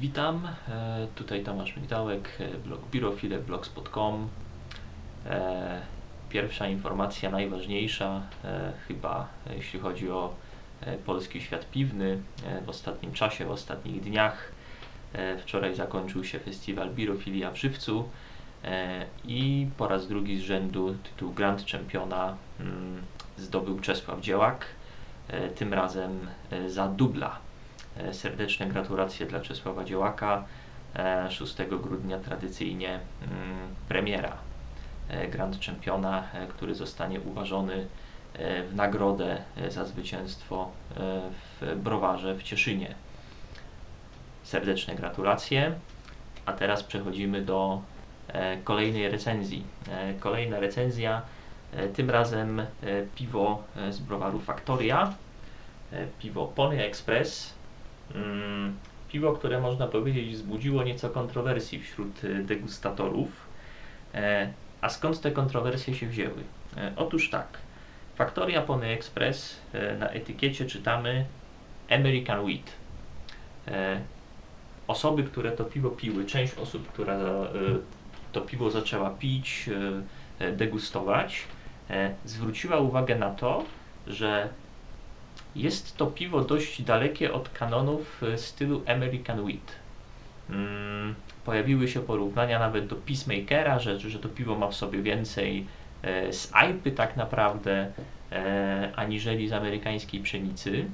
Witam, e, tutaj Tomasz Migdałek, e, blog birofile.blogspot.com. E, Pierwsza informacja, najważniejsza chyba, jeśli chodzi o polski świat piwny w ostatnim czasie, w ostatnich dniach. Wczoraj zakończył się festiwal Birofilia w Żywcu i po raz drugi z rzędu tytuł Grand Czempiona mm, zdobył Czesław Dziełak, tym razem za dubla. E, Serdeczne gratulacje dla Czesława Dziełaka. E, 6 grudnia tradycyjnie mm, premiera e, Grand Czempiona, e, który zostanie uważony e, w nagrodę e, za zwycięstwo e, w browarze w Cieszynie. Serdeczne gratulacje. A teraz przechodzimy do e, kolejnej recenzji. E, Kolejna recenzja, e, tym razem e, piwo e, z browaru Factoria, e, piwo Pony Express. Mm, Piwo, które można powiedzieć wzbudziło nieco kontrowersji wśród e, degustatorów. E, A skąd te kontrowersje się wzięły? E, Otóż tak, Factoria Pony Express na etykiecie czytamy American Wheat. Osoby, które to piwo piły, część osób, która to piwo zaczęła pić, degustować, zwróciła uwagę na to, że jest to piwo dość dalekie od kanonów e, stylu American Wheat. Mm, pojawiły się porównania nawet do Peacemakera, że, że to piwo ma w sobie więcej e, z IPy tak naprawdę, e, aniżeli z amerykańskiej pszenicy.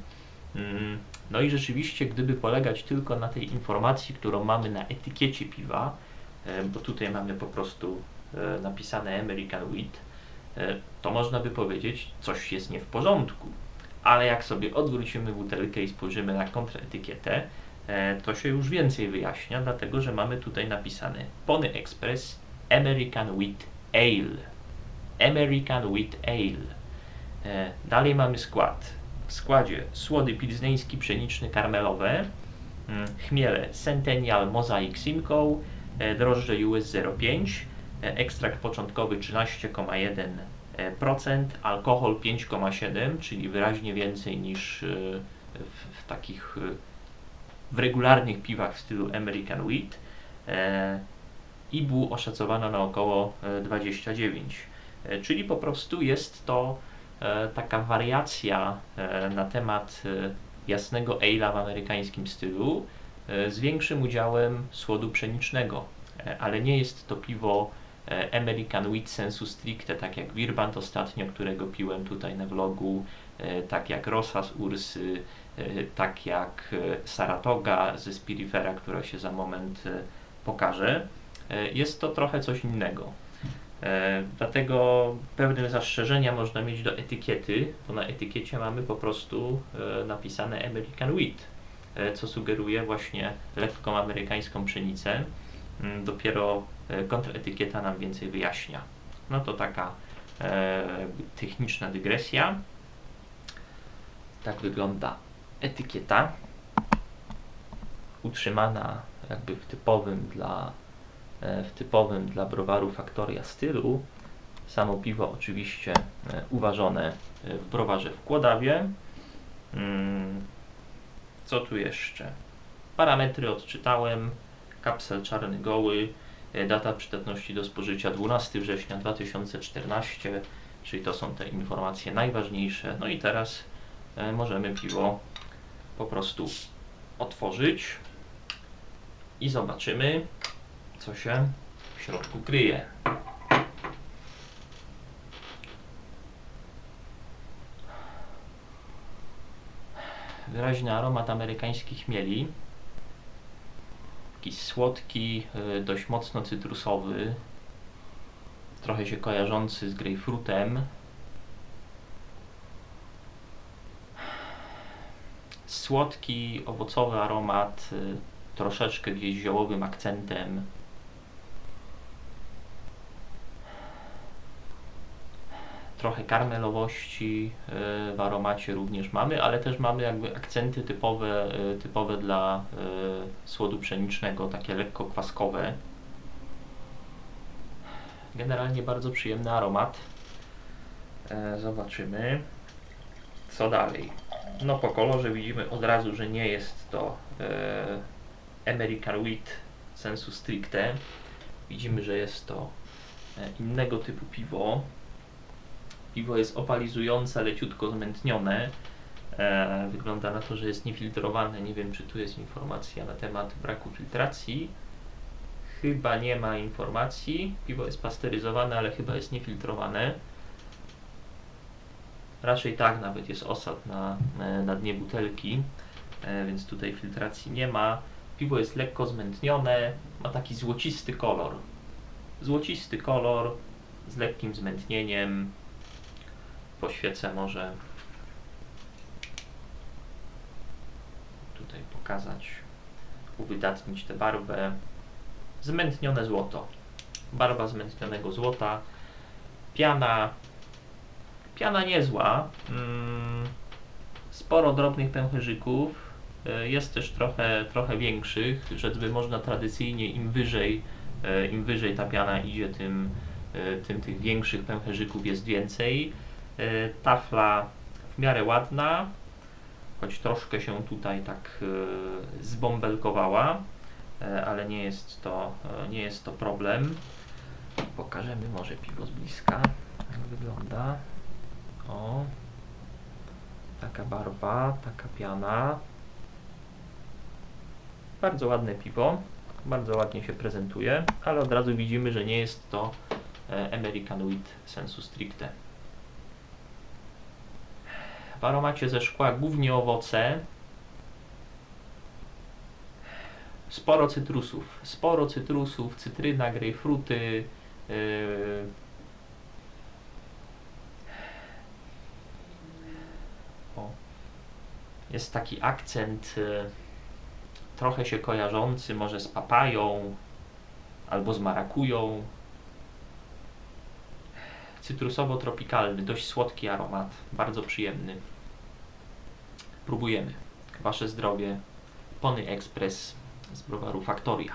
Mm, no i rzeczywiście, gdyby polegać tylko na tej informacji, którą mamy na etykiecie piwa, e, bo tutaj mamy po prostu e, napisane American Wheat, e, to można by powiedzieć, coś jest nie w porządku. Ale jak sobie odwrócimy butelkę i spojrzymy na kontraetykietę, e, to się już więcej wyjaśnia, dlatego że mamy tutaj napisane Pony Express American Wheat Ale. American Wheat Ale. E, Dalej mamy skład. W składzie słody pilzneński pszeniczny karmelowe, mm, chmiele Centennial Mosaic Simcoe, e, drożdże US 05, e, ekstrakt początkowy 13,1%, alkohol 5,7, czyli wyraźnie więcej niż e, w, w takich e, w regularnych piwach w stylu American Wheat. E, IBU oszacowano na około e, 29. E, Czyli po prostu jest to taka wariacja na temat jasnego ale'a w amerykańskim stylu z większym udziałem słodu pszenicznego. Ale nie jest to piwo American Wheat sensu stricte, tak jak Wirband ostatnio, którego piłem tutaj na vlogu, e, tak jak Rosa z Ursy, e, tak jak e, Saratoga ze Spirifera, która się za moment e, pokaże. E, Jest to trochę coś innego. E, Dlatego pewne zastrzeżenia można mieć do etykiety, bo na etykiecie mamy po prostu e, napisane American Wheat, e, co sugeruje właśnie lekką amerykańską pszenicę. Mm, Dopiero e, kontraetykieta nam więcej wyjaśnia. No to taka e, techniczna dygresja. Tak wygląda etykieta. Utrzymana jakby w typowym dla e, w typowym dla browaru Factoria stylu. Samo piwo oczywiście uważone w browarze w Kłodawie. Mm, Co tu jeszcze? Parametry odczytałem. Kapsel czarny goły. Data przydatności do spożycia 12 września 2014, czyli to są te informacje najważniejsze. No i teraz e, możemy piwo po prostu otworzyć i zobaczymy, co się w środku kryje. Wyraźny aromat amerykańskich chmieli. Jakiś słodki, y, dość mocno cytrusowy. Trochę się kojarzący z grejpfrutem. Słodki, owocowy aromat, y, troszeczkę gdzieś ziołowym akcentem. Trochę karmelowości y, w aromacie również mamy, ale też mamy jakby akcenty typowe, y, typowe dla y, słodu pszenicznego, takie lekko kwaskowe. Generalnie bardzo przyjemny aromat. E, Zobaczymy, co dalej. No po kolorze widzimy od razu, że nie jest to e, American Wheat sensu stricte. Widzimy, że jest to e, innego typu piwo. Piwo jest opalizujące, leciutko zmętnione. E, wygląda na to, że jest niefiltrowane. Nie wiem, czy tu jest informacja na temat braku filtracji. Chyba nie ma informacji. Piwo jest pasteryzowane, ale chyba jest niefiltrowane. Raczej tak, nawet jest osad na, e, na dnie butelki, e, więc tutaj filtracji nie ma. Piwo jest lekko zmętnione, ma taki złocisty kolor. Złocisty kolor z lekkim zmętnieniem. Poświecę może tutaj pokazać, uwydatnić tę barwę. Zmętnione złoto. Barwa zmętnionego złota. Piana. Piana niezła. Mm, sporo drobnych pęcherzyków. Y, Jest też trochę, trochę większych, rzecz by można tradycyjnie im wyżej, y, im wyżej ta piana idzie, tym, y, tym tych większych pęcherzyków jest więcej. Y, Tafla w miarę ładna, choć troszkę się tutaj tak y, zbąbelkowała, y, ale nie jest to, nie jest to problem. Pokażemy może piwo z bliska, jak wygląda. O, taka barwa, taka piana. Bardzo ładne piwo, bardzo ładnie się prezentuje, ale od razu widzimy, że nie jest to e, American Wheat sensu stricte. W aromacie ze szkła głównie owoce. Sporo cytrusów. Sporo cytrusów, cytryna, grejpfruty. Yy... Jest taki akcent yy, trochę się kojarzący może z papają albo z marakują. Cytrusowo-tropikalny, dość słodki aromat, bardzo przyjemny. Próbujemy. Wasze zdrowie. Pony Express z browaru Faktoria.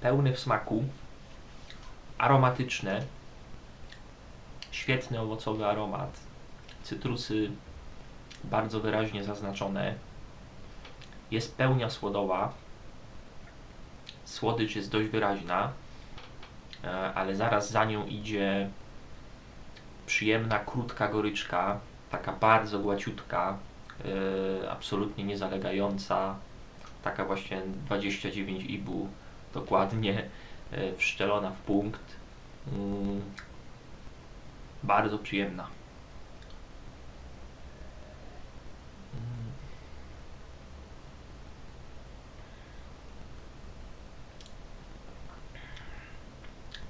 Pełny w smaku, aromatyczne, świetny owocowy aromat, cytrusy bardzo wyraźnie zaznaczone, jest pełnia słodowa, słodycz jest dość wyraźna, e, ale zaraz za nią idzie przyjemna, krótka goryczka, taka bardzo głaciutka, e, absolutnie niezalegająca, taka właśnie 29 ibu, dokładnie e, wszczelona w punkt. Mm, bardzo przyjemna.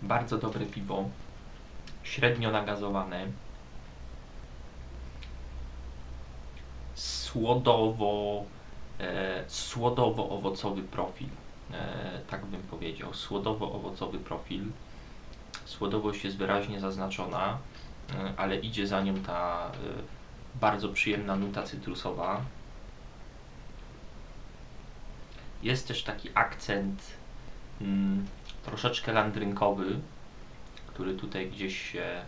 Bardzo dobre piwo, średnio nagazowane, słodowo, e, słodowo-owocowy profil, e, tak bym powiedział, słodowo-owocowy profil. Słodowość jest wyraźnie zaznaczona, e, ale idzie za nią ta e, bardzo przyjemna nuta cytrusowa. Jest też taki akcent mm, troszeczkę landrynkowy, który tutaj gdzieś się,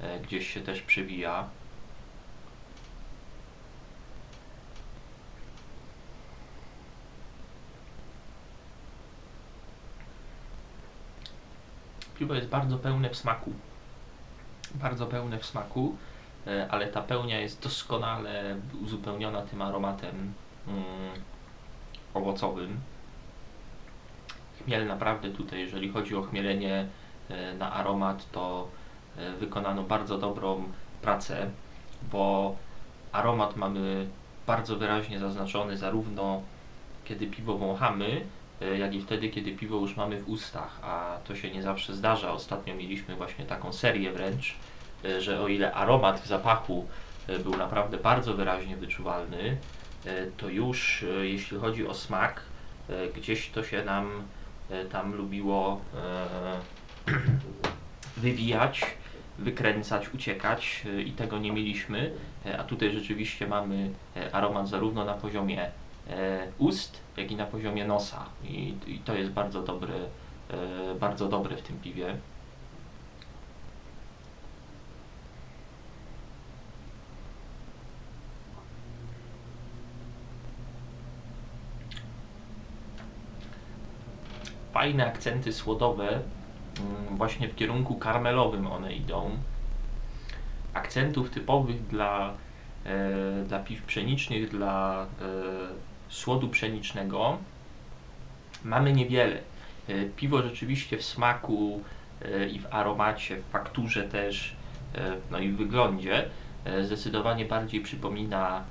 e, gdzieś się też przewija. Piwo jest bardzo pełne w smaku. Bardzo pełne w smaku, e, ale ta pełnia jest doskonale uzupełniona tym aromatem mm, owocowym. Chmiel naprawdę tutaj, jeżeli chodzi o chmielenie e, na aromat, to e, wykonano bardzo dobrą pracę, bo aromat mamy bardzo wyraźnie zaznaczony zarówno kiedy piwo wąchamy, e, jak i wtedy, kiedy piwo już mamy w ustach, a to się nie zawsze zdarza. Ostatnio mieliśmy właśnie taką serię wręcz, że o ile aromat w zapachu był naprawdę bardzo wyraźnie wyczuwalny, to już jeśli chodzi o smak, gdzieś to się nam tam lubiło e, wywijać, wykręcać, uciekać e, i tego nie mieliśmy, e, a tutaj rzeczywiście mamy e, aromat zarówno na poziomie e, ust, jak i na poziomie nosa. I, i to jest bardzo dobre, e, bardzo dobre w tym piwie. Fajne akcenty słodowe, mm, właśnie w kierunku karmelowym one idą. Akcentów typowych dla, e, dla piw pszenicznych, dla e, słodu pszenicznego mamy niewiele. E, piwo rzeczywiście w smaku i w aromacie, w fakturze też, no i w wyglądzie zdecydowanie bardziej przypomina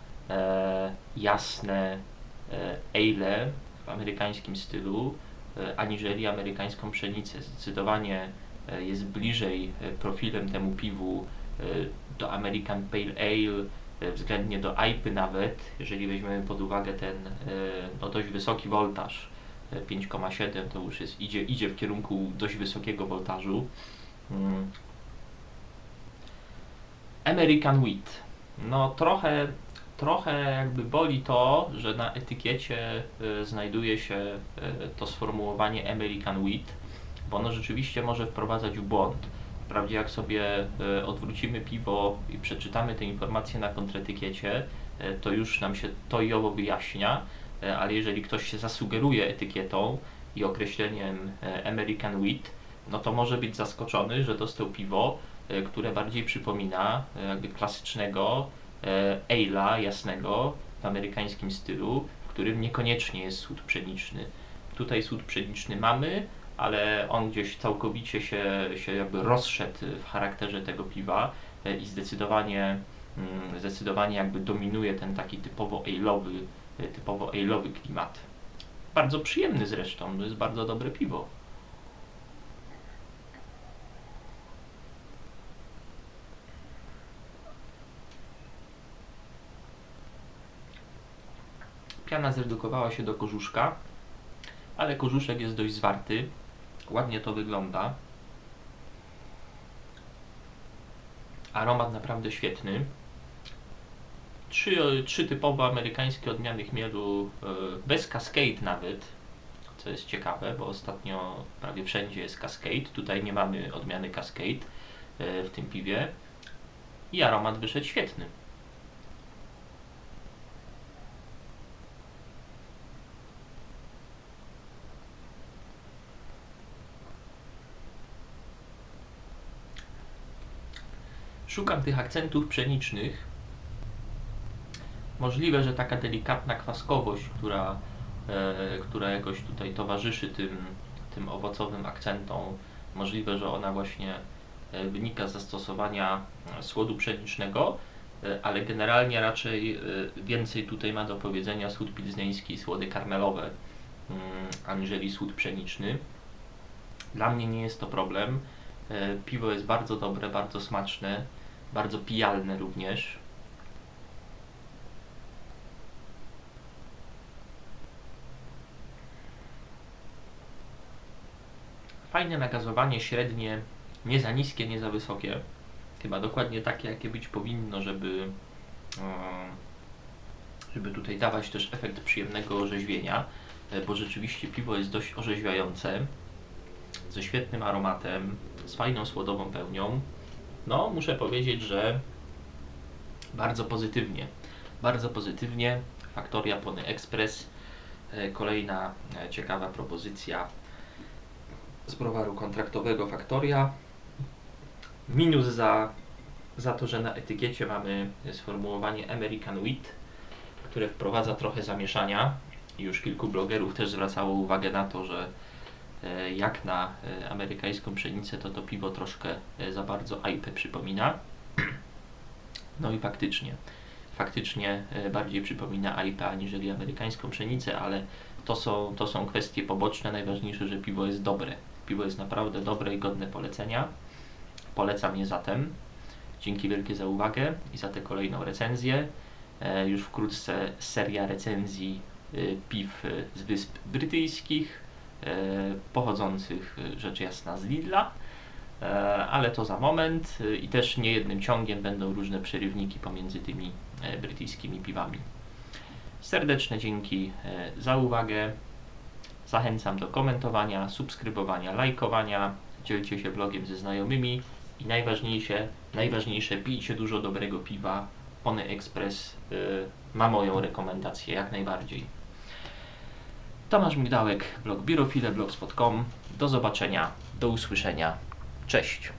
jasne ale w amerykańskim stylu, aniżeli amerykańską pszenicę. Zdecydowanie e, jest bliżej e, profilem temu piwu e, do American Pale Ale, e, względnie do IPy nawet, jeżeli weźmiemy pod uwagę ten e, no, dość wysoki voltaż, e, 5,7 to już jest, idzie, idzie w kierunku dość wysokiego voltażu. Mm. American Wheat. No trochę, trochę jakby boli to, że na etykiecie y, znajduje się y, to sformułowanie American Wheat, bo ono rzeczywiście może wprowadzać w błąd. Wprawdzie jak sobie y, odwrócimy piwo i przeczytamy te informacje na kontretykiecie, to już nam się to i owo wyjaśnia, ale jeżeli ktoś się zasugeruje etykietą i określeniem American Wheat, no to może być zaskoczony, że dostał piwo, które bardziej przypomina jakby klasycznego e, ale'a jasnego w amerykańskim stylu, w którym niekoniecznie jest sód pszeniczny. Tutaj sód pszeniczny mamy, ale on gdzieś całkowicie się, się jakby rozszedł w charakterze tego piwa e, i zdecydowanie, mm, zdecydowanie jakby dominuje ten taki typowo ale'owy, e, typowo klimat. Bardzo przyjemny zresztą, to jest bardzo dobre piwo. Piana zredukowała się do korzuszka, ale korzuszek jest dość zwarty. Ładnie to wygląda. Aromat naprawdę świetny. Trzy, trzy typowo amerykańskie odmiany chmielu, e, bez cascade nawet, co jest ciekawe, bo ostatnio prawie wszędzie jest cascade. Tutaj nie mamy odmiany cascade e, w tym piwie. I aromat wyszedł świetny. Szukam tych akcentów pszenicznych. Możliwe, że taka delikatna kwaskowość, która, e, która jakoś tutaj towarzyszy tym, tym owocowym akcentom, możliwe, że ona właśnie e, wynika z zastosowania słodu pszenicznego, e, ale generalnie raczej e, więcej tutaj ma do powiedzenia słód pilzneński słody karmelowe, mm, aniżeli słód pszeniczny. Dla mnie nie jest to problem. Piwo jest bardzo dobre, bardzo smaczne, bardzo pijalne również. Fajne nagazowanie średnie, nie za niskie, nie za wysokie. Chyba dokładnie takie, jakie być powinno, żeby, e, żeby tutaj dawać też efekt przyjemnego orzeźwienia, e, bo rzeczywiście piwo jest dość orzeźwiające, ze świetnym aromatem, z fajną słodową pełnią. No, muszę powiedzieć, że bardzo pozytywnie. Bardzo pozytywnie. Faktoria Pony Express. E, Kolejna e, ciekawa propozycja z browaru kontraktowego Faktoria. Minus za, za to, że na etykiecie mamy sformułowanie American Wheat, które wprowadza trochę zamieszania. Już kilku blogerów też zwracało uwagę na to, że jak na e, amerykańską pszenicę, to to piwo troszkę e, za bardzo IPę przypomina. No i faktycznie, faktycznie e, bardziej przypomina IPę aniżeli amerykańską pszenicę, ale to są, to są kwestie poboczne. Najważniejsze, że piwo jest dobre. Piwo jest naprawdę dobre i godne polecenia. Polecam je zatem. Dzięki wielkie za uwagę i za tę kolejną recenzję. E, Już wkrótce seria recenzji piw z Wysp Brytyjskich, e, pochodzących y, rzecz jasna z Lidla, E, ale to za moment i też nie jednym ciągiem będą różne przerywniki pomiędzy tymi e, brytyjskimi piwami. Serdeczne dzięki e, za uwagę. Zachęcam do komentowania, subskrybowania, lajkowania. Dzielcie się blogiem ze znajomymi i najważniejsze, najważniejsze pijcie dużo dobrego piwa. Pony Express ma moją rekomendację jak najbardziej. Tomasz Migdałek, blog birofile, blogspot.com. Do zobaczenia, do usłyszenia. Cześć.